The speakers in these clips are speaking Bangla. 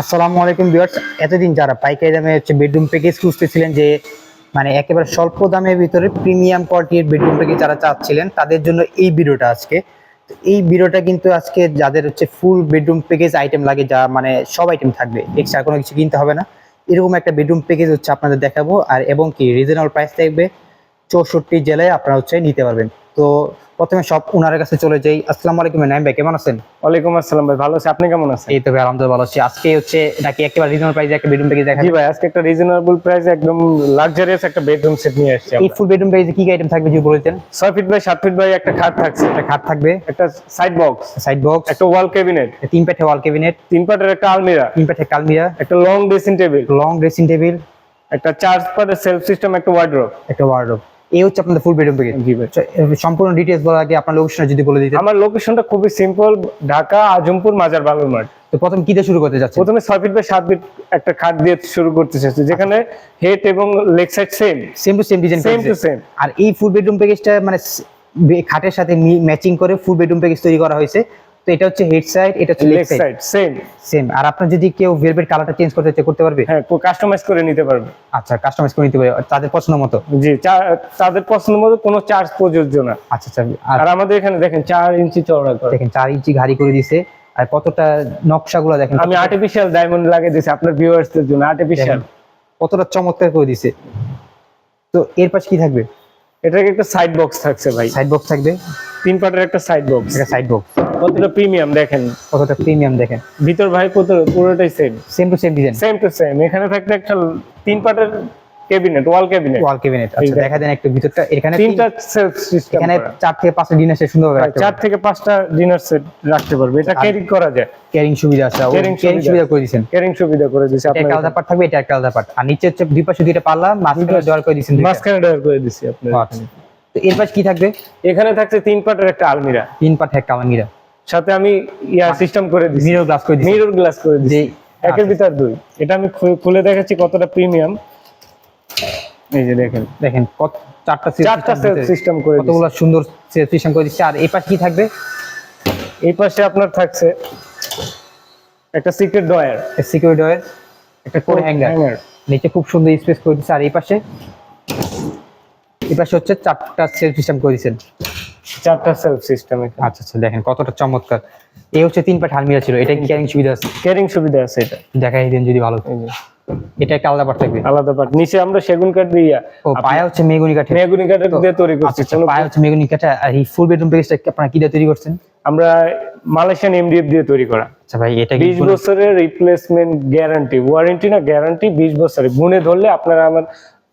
আসসালামু আলাইকুম ভিউয়ার্স। এতদিন যারা পাইকারি দামে হচ্ছে বেডরুম প্যাকেজ খুঁজতেছিলেন যে মানে একেবারে স্বল্প দামের ভিতরে প্রিমিয়াম কোয়ালিটির বেডরুম প্যাকেজ যারা চাচ্ছিলেন, তাদের জন্য এই ভিডিওটা আজকে। তো এই ভিডিওটা কিন্তু আজকে যাদের হচ্ছে ফুল বেডরুম প্যাকেজ আইটেম লাগে, যা মানে সব আইটেম থাকবে এক্সট্রা কোনো কিছু কিনতে হবে না। এরকম একটা বেডরুম প্যাকেজ হচ্ছে আপনাদের দেখাবো, আর এবং কি রিজনেবল প্রাইস থাকবে, চৌষট্টি জেলায় আপনারা হচ্ছে নিতে পারবেন। তো প্রথমে সব ওনার কাছে চলে যাই। আসসালামু আলাইকুম নাইম ভাই কেমন আছেন? ওয়ালাইকুম আসসালাম ভাই ভালো আছি। আপনি কেমন আছেন? এই তো ভাই আলহামদুলিল্লাহ ভালো আছি। আজকে হচ্ছে নাকি একেবারে রিজনেবল প্রাইসে একটা বেডরুম প্যাকেজ দেখা জি ভাই আজকে একটা রিজনেবল প্রাইসে একদম লাক্সারিয়াস একটা বেডরুম সেট নিয়ে আসছি এই ফুল বেডরুম প্যাকেজে কি কি আইটেম থাকবে যদি বলে দিতেন? ছয় ফিট বাই সাত ফিট বাই একটা খাট থাকছে। একটা খাট থাকবে। একটা সাইড বক্স সাইড বক্স একটা ওয়াল ক্যাবিনেট তিন পাঠে ওয়াল ক্যাবিনেট তিন পাটের একটা আলমিরা। তিন পাঠে কালমিরা একটা long dressing table long dressing table একটা চার্জ পাটের সেলফ সিস্টেম একটা ওয়ার্ড্রোব একটা ওয়ার্ডরোব এই হচ্ছে আপনাদের ফুল বেডরুম প্যাকেজ সম্পূর্ণ ডিটেইলস বলার আগে আপনার লোকেশন যদি বলে দিতেন। আমার লোকেশনটা খুবই সিম্পল ঢাকা আজমপুর মাজার মাঠ। তো প্রথম কি দিয়ে শুরু করতে যাচ্ছেন? প্রথমে ছয় ফিট বাই সাত ফিট একটা খাট দিয়ে শুরু করতে চাইছি যেখানে হেড এবং leg side same same to same design same to same আর এই ফুল বেডরুম প্যাকেজটা মানে খাটের সাথে ম্যাচিং করে ফুল বেডরুম প্যাকেজ তৈরি করা হয়েছে। তো এটা হচ্ছে হেড সাইড এটা হচ্ছে লেগ সাইড সেম সেম আর আপনার যদি কেউ ভেলভেট কালারটা চেঞ্জ করতে চায় করতে পারবে? হ্যাঁ কাস্টমাইজ করে নিতে পারবে। আচ্ছা কাস্টমাইজ করে নিতে পারবে। তাদের পছন্দ মতো? জি তাদের পছন্দ মতো কোনো চার্জ প্রযোজ্য না। আচ্ছা আচ্ছা আর আমাদের এখানে দেখেন চার ইঞ্চি চওড়া করে দেখেন চার ইঞ্চি ঘাড়ি করে দিয়েছে আর কতটা নকশাগুলো দেখেন আমি আর্টিফিশিয়াল ডায়মন্ড লাগিয়ে দিয়েছি আপনার ভিউয়ার্সদের জন্য আর্টিফিশিয়াল কতটা চমৎকার করে দিছে। তো এর পাশে কি থাকবে? এটাকে একটা সাইড বক্স থাকছে ভাই। সাইড বক্স থাকবে? তিন পাটের একটা সাইড বক্স এটা সাইড বক্স কতটা প্রিমিয়াম দেখেন? কতটা প্রিমিয়াম দেখেন? ভিতর ভাই কত পুরোটাই same same to same design same to same এখানে থাকবে একটা তিন পাটের cabinet wall cabinet. Wall cabinet আচ্ছা দেখা দেন একটু ভিতরটা এখানে তিনটা সেলফ সিস্টেম এখানে চার থেকে পাঁচটা ডিনার সেট সুন্দরভাবে রাখতে চার থেকে পাঁচটা ডিনার সেট রাখতে পারবে। এটা ক্যারি করা যায়। ক্যারিং সুবিধা আছে ক্যারিং সুবিধা। করে দিয়েছেন। ক্যারিং সুবিধা করে দিয়েছে এটা একটা আলাদা পার্ট থাকবে এটা একটা আলাদা পার্ট আর নিচে হচ্ছে দুই পাশে দুইটা পাল্লা মাঝখানে দেওয়ার করে দিয়েছেন। মাঝখানে করে আপনার আচ্ছা। তো এর পাশে কি থাকবে? এখানে থাকছে তিন পাটের একটা আলমিরা। তিন পার্ট এক কালাঙ্গিরা সাথে আমি ইয়া সিস্টেম করে দিছি মিরর গ্লাস করে দিয়েছেন। মিরর গ্লাস করে যে একের ভিতর দুই। এটা আমি খুলে দেখাচ্ছি কতটা প্রিমিয়াম এই যে দেখেন। দেখেন কত চারটা চারটা সিস্টেম করে কতগুলো সুন্দর সিস্টেম করে দিচ্ছে। আর এই পাশে কি থাকবে? এই পাশে আপনার থাকছে একটা সিক্রেট ডয়ার ডোর একটা হ্যাঙ্গার নিচে খুব সুন্দর স্পেস করে দিচ্ছে। আর এই পাশে এই পাশে হচ্ছে চারটা সেলফ সিস্টেম করে দিচ্ছেন চারটা সেলফ সিস্টেম আচ্ছা আচ্ছা দেখেন কতটা চমৎকার। এই হচ্ছে তিন পাট আলমিরা ছিল। এটা কি ক্যারিং সুবিধা আছে? ক্যারিং সুবিধা আছে এটা। দেখাই দেন যদি ভালো। এটা একটা আলাদা পাট থাকবে। আলাদা পার্ট নিচে আমরা সেগুন কাঠ দিয়ে ও পায়া হচ্ছে মেগুনি কাঠের। মেগুনি কাঠ দিয়ে তৈরি আচ্ছা করছি আচ্ছা পায়া হচ্ছে মেগুনি কাঠে আর এই ফুল বেডরুম প্যাকেজটা আপনারা কি দিয়ে তৈরি করছেন? আমরা মালয়েশিয়ান এমডিএফ দিয়ে তৈরি করা। আচ্ছা ভাই এটা কি বিশ বছরের রিপ্লেসমেন্ট গ্যারান্টি ওয়ারেন্টি না গ্যারান্টি বিশ বছরের। গুনে ধরলে আপনারা আমার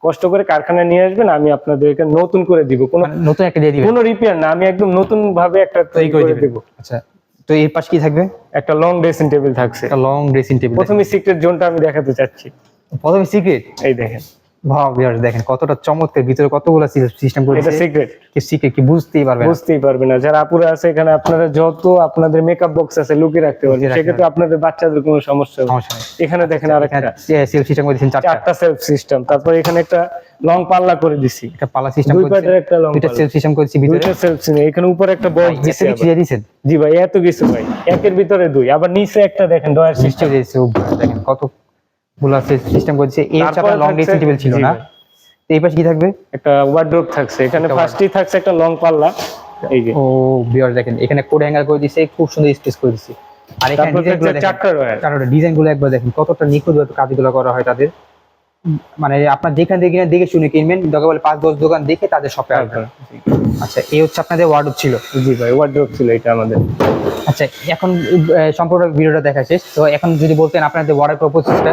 কষ্ট করে কারখানায় নিয়ে আসবেন আমি আপনাদেরকে নতুন করে দিব। কোনো মানে নতুন একটা দিয়ে দিবেন? কোনো রিপেয়ার না আমি একদম নতুন ভাবে একটা তৈরি করে দিব। আচ্ছা তো এর পাশে কি থাকবে? একটা লং ড্রেসিং টেবিল থাকছে। একটা লং ড্রেসিং টেবিল প্রথমে সিক্রেট জোনটা আমি দেখাতে চাচ্ছি। প্রথমে সিক্রেট এই দেখেন। ভিউয়ার্স দেখেন কতটা চমৎকার ভিতরে কতগুলো সিস্টেম করে এটা সিক্রেট কি সিক্রেট কি বুঝতেই পারবে না। বুঝতেই পারবে না। যারা আপুরা আছে এখানে আপনারা যত আপনাদের মেকআপ বক্স আছে লুকিয়ে রাখতে পারবেন। সেক্ষেত্রে আপনাদের বাচ্চাদের কোনো সমস্যা হবে সমস্যা নেই। এখানে দেখেন আরেকটা। সেলফ সিস্টেম করে দিয়েছেন চারটা। সেলফ সিস্টেম তারপর এখানে একটা লং পাল্লা করে দিছি। একটা পালা সিস্টেম দুই করে পাটের একটা লং দুইটা সেলফ সিস্টেম করেছি ভিতরে। দুইটা সেলফ এখানে উপরে একটা বক্স দিছি দিয়ে জি ভাই এত কিছু ভাই। একের ভিতরে দুই আবার নিচে একটা দেখেন ডয়ার সিস্টেম দিয়েছে দেখেন কত গুলো সিস্টেম করেছে। চাকা লং ছিল না। এই পাশে কি থাকবে? একটা ওয়ার্ড্রোব থাকছে। এখানে ফার্স্টই থাকছে একটা লং পাল্লা। এই যে। ও বিয়ার দেখেন এখানে কোড হ্যাঙ্গার করে দিয়েছে খুব সুন্দর স্পেস করে দিয়েছে আর এখানে তারপর ডিজাইনগুলো দেখেন চারটা একবার দেখেন কতটা নিখুঁত ভাবে কাজগুলো করা হয় তাদের। মানে আপনার যেখান থেকে দেখে শুনে কিনবেন দরকার বলে পাঁচ দশ দোকান দেখে তাদের শপে আসবেন। আচ্ছা এই হচ্ছে আপনাদের ওয়ার্ডরোব ছিল? জি ভাই ওয়ার্ড্রোব ছিল এটা আমাদের। আচ্ছা এখন সম্পূর্ণ ভিডিওটা দেখা শেষ। তো এখন যদি বলতেন আপনাদের ওয়ার্ডার প্রসেসটা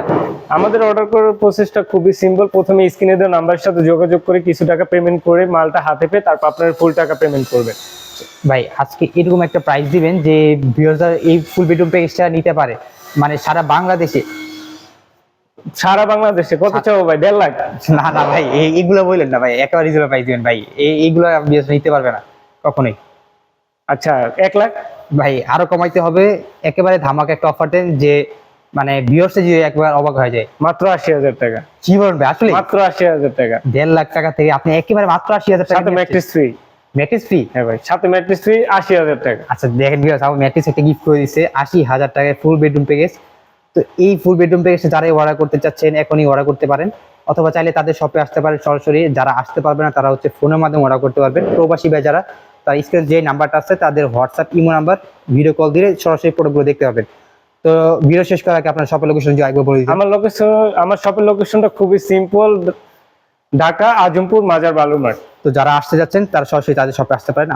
আমাদের অর্ডার করার প্রসেসটা খুবই সিম্পল প্রথমে স্ক্রিনে দেওয়া নাম্বারের সাথে যোগাযোগ করে কিছু টাকা পেমেন্ট করে মালটা হাতে পেয়ে তারপর আপনার ফুল টাকা পেমেন্ট করবেন। ভাই আজকে এরকম একটা প্রাইস দিবেন যে ভিউয়াররা এই ফুল বেডরুম প্যাকেজটা নিতে পারে। মানে সারা বাংলাদেশে সারা বাংলাদেশে? কত চাও ভাই? দেড় লাখ? না না ভাই এই- এইগুলো বললেন না ভাই একেবারে রিজনেবল প্রাইস দিবেন ভাই। এই এইগুলো ভিউয়ার্স নিতে পারবে না কখনোই। আচ্ছা এক লাখ? ভাই আরও কমাইতে হবে একেবারে ধামাকা একটা অফার দেন যে মানে ভিউয়ার্সে যদি একবার অবাক হয়ে যায়। মাত্র আশি হাজার টাকা। কি বলবেন ভাই আসলে মাত্র আশি হাজার টাকা। দেড় লাখ টাকা থেকে আপনি একেবারে মাত্র আশি হাজার টাকা সাথে ম্যাট্রিক্স ফ্রি। Matrix free? হ্যাঁ ভাই সাথে ম্যাট্রিক্স ফ্রি আশি হাজার টাকা। আচ্ছা দেখেন ভিউয়ার্স আমার ম্যাট্রিক্স একটা গিফট করে দিচ্ছে আশি হাজার টাকায় ফুল বেডরুম প্যাকেজ তো এই ফুল বেডরুম প্যাকেজ যারাই অর্ডার করতে চাচ্ছেন এখনই অর্ডার করতে পারেন। অথবা চাইলে তাদের শপে আসতে পারেন সরাসরি যারা আসতে পারবে না তারা হচ্ছে ফোনের মাধ্যমে অর্ডার করতে পারবেন। প্রবাসী ভাই যারা তার স্ক্রিন যে নাম্বারটা আছে তাদের WhatsApp imo number video call দিয়ে সরাসরি প্রোডাক্টগুলো দেখতে পাবেন তো ভিডিও শেষ করার আগে আপনার শপের লোকেশন যে একবার বলে আমার লোকেশন আমার শপের লোকেশনটা খুবই সিম্পল ঢাকা আজমপুর মাজার বালুর মাঠ তো যারা আসতে যাচ্ছেন তারা সরাসরি তাদের শপে আসতে পারেন।